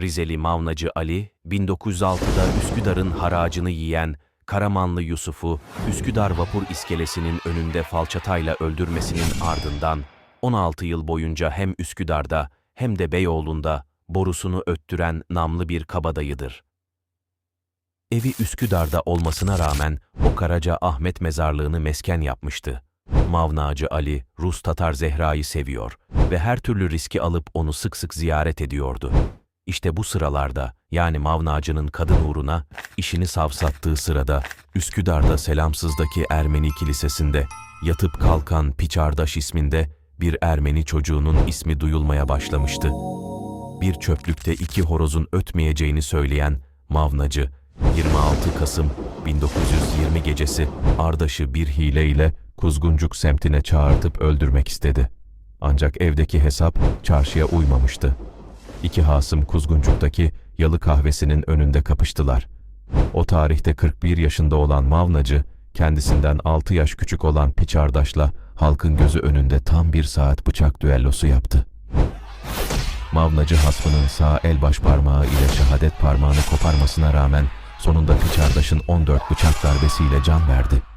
Rizeli Mavnacı Ali, 1906'da Üsküdar'ın haracını yiyen Karamanlı Yusuf'u Üsküdar Vapur İskelesi'nin önünde falçatayla öldürmesinin ardından 16 yıl boyunca hem Üsküdar'da hem de Beyoğlu'nda borusunu öttüren namlı bir kabadayıdır. Evi Üsküdar'da olmasına rağmen o Karaca Ahmet mezarlığını mesken yapmıştı. Mavnacı Ali, Rus Tatar Zehra'yı seviyor ve her türlü riski alıp onu sık sık ziyaret ediyordu. İşte bu sıralarda, yani Mavnacı'nın kadın uğruna işini savsattığı sırada Üsküdar'da Selamsız'daki Ermeni kilisesinde yatıp kalkan Piçardaş isminde bir Ermeni çocuğunun ismi duyulmaya başlamıştı. Bir çöplükte iki horozun ötmeyeceğini söyleyen Mavnacı, 26 Kasım 1920 gecesi Ardaş'ı bir hileyle Kuzguncuk semtine çağırtıp öldürmek istedi. Ancak evdeki hesap çarşıya uymamıştı. İki hasım Kuzguncuk'taki yalı kahvesinin önünde kapıştılar. O tarihte 41 yaşında olan Mavnacı, kendisinden 6 yaş küçük olan Piçardaş'la halkın gözü önünde tam bir saat bıçak düellosu yaptı. Mavnacı hasmının sağ el baş parmağı ile şehadet parmağını koparmasına rağmen sonunda Piçardaş'ın 14 bıçak darbesiyle can verdi.